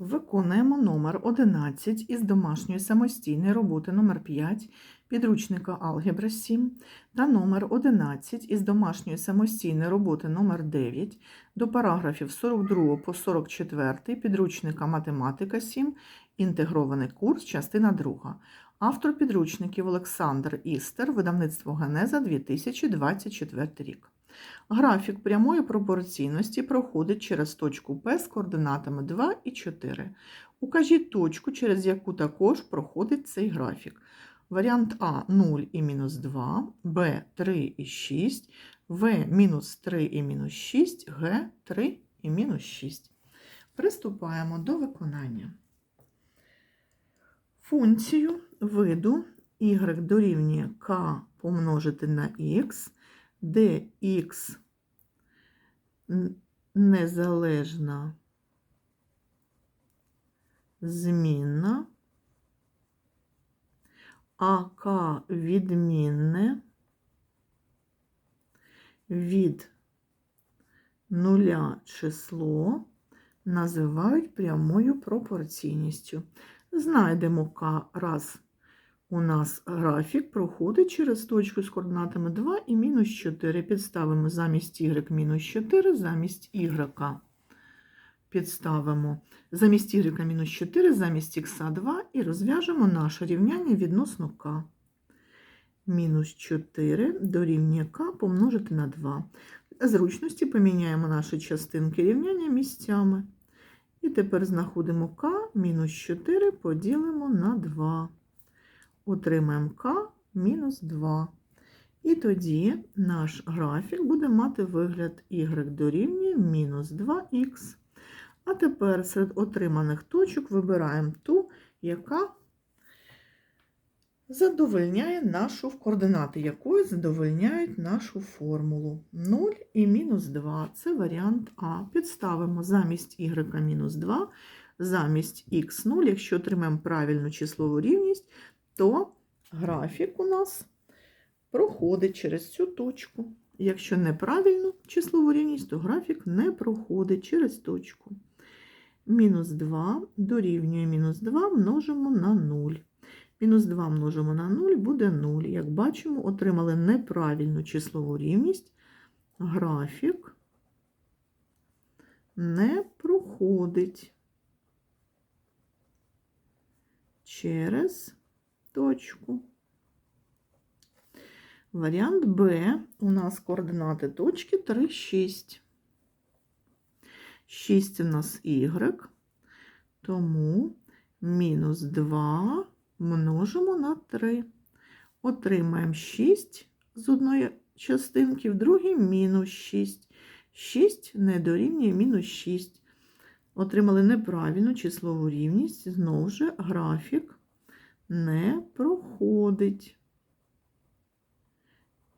Виконуємо номер 11 із домашньої самостійної роботи номер 5 підручника Алгебра 7 та номер 11 із домашньої самостійної роботи номер 9 до параграфів 42 по 44 підручника Математика 7 інтегрований курс, частина 2. Автор підручників Олександр Істер, видавництво Генеза 2024 рік. Графік прямої пропорційності проходить через точку P з координатами 2 і 4. Укажіть точку, через яку також проходить цей графік. Варіант А 0 і мінус 2, Б 3 і 6, В мінус 3 і мінус 6, Г 3 і мінус 6. Приступаємо до виконання. Функцію виду y дорівнює k помножити на x, де x незалежна змінна, а k відмінне від нуля число називають прямою пропорційністю. Знайдемо К раз. У нас графік проходить через точку з координатами 2 і мінус 4. Підставимо замість y мінус 4, замість y. Підставимо замість y мінус 4, замість х 2 і розв'яжемо наше рівняння відносно k. Мінус 4 дорівнює k помножити на 2. Для зручності поміняємо наші частинки рівняння місцями. І тепер знаходимо k мінус 4 поділимо на 2. Отримаємо k мінус 2. І тоді наш графік буде мати вигляд y дорівнює мінус 2х. А тепер серед отриманих точок вибираємо ту, яка задовольняє нашу координати якої задовольняють нашу формулу. 0 і мінус 2 це варіант А. Підставимо замість y мінус 2, замість х0. Якщо отримаємо правильну числову рівність, то графік у нас проходить через цю точку. Якщо неправильну числову рівність, то графік не проходить через точку. Мінус 2 дорівнює мінус 2 множимо на 0. Мінус 2 множимо на 0 буде 0. Як бачимо, отримали неправильну числову рівність. Графік не проходить через точку. Варіант Б у нас координати точки 3, 6. 6 у нас y, тому мінус 2 множимо на 3. Отримаємо 6 з одної частинки, в другій мінус 6. 6 не дорівнює мінус 6. Отримали неправильну числову рівність. Знову ж графік не проходить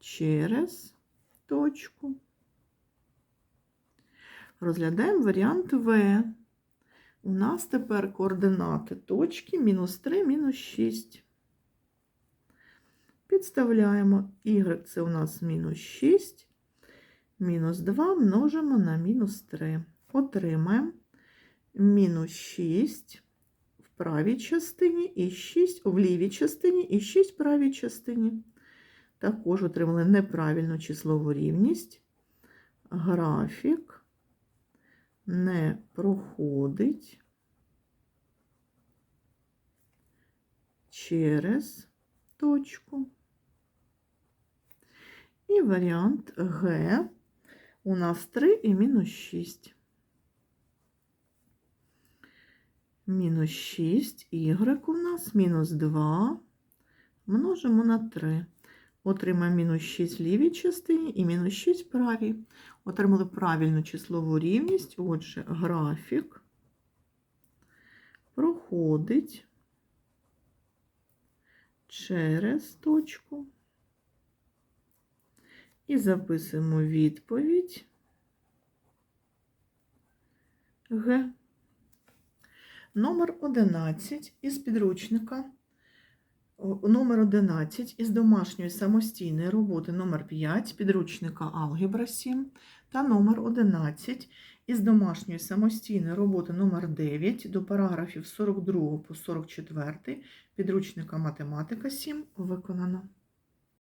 через точку. Розглядаємо варіант В. У нас тепер координати точки мінус 3, мінус 6. Підставляємо y це у нас мінус 6, мінус 2 множимо на мінус 3. Отримаємо мінус 6 в правій частині і 6 в лівій частині і 6 в правій частині. Також отримали неправильну числову рівність. Графік не проходить через точку. І варіант Г у нас 3 і мінус 6. Мінус 6, y у нас мінус 2 множимо на 3. Отримаємо мінус 6 в лівій частині і мінус 6 в правій. Отримали правильну числову рівність. Отже, графік проходить через точку. І записуємо відповідь Г. Номер 11 із підручника. Номер 11 із домашньої самостійної роботи. Номер 5 підручника Алгебра 7 та номер 11 Із домашньої самостійної роботи. Номер 9 до параграфів 42 по 44 підручника математика 7 виконано.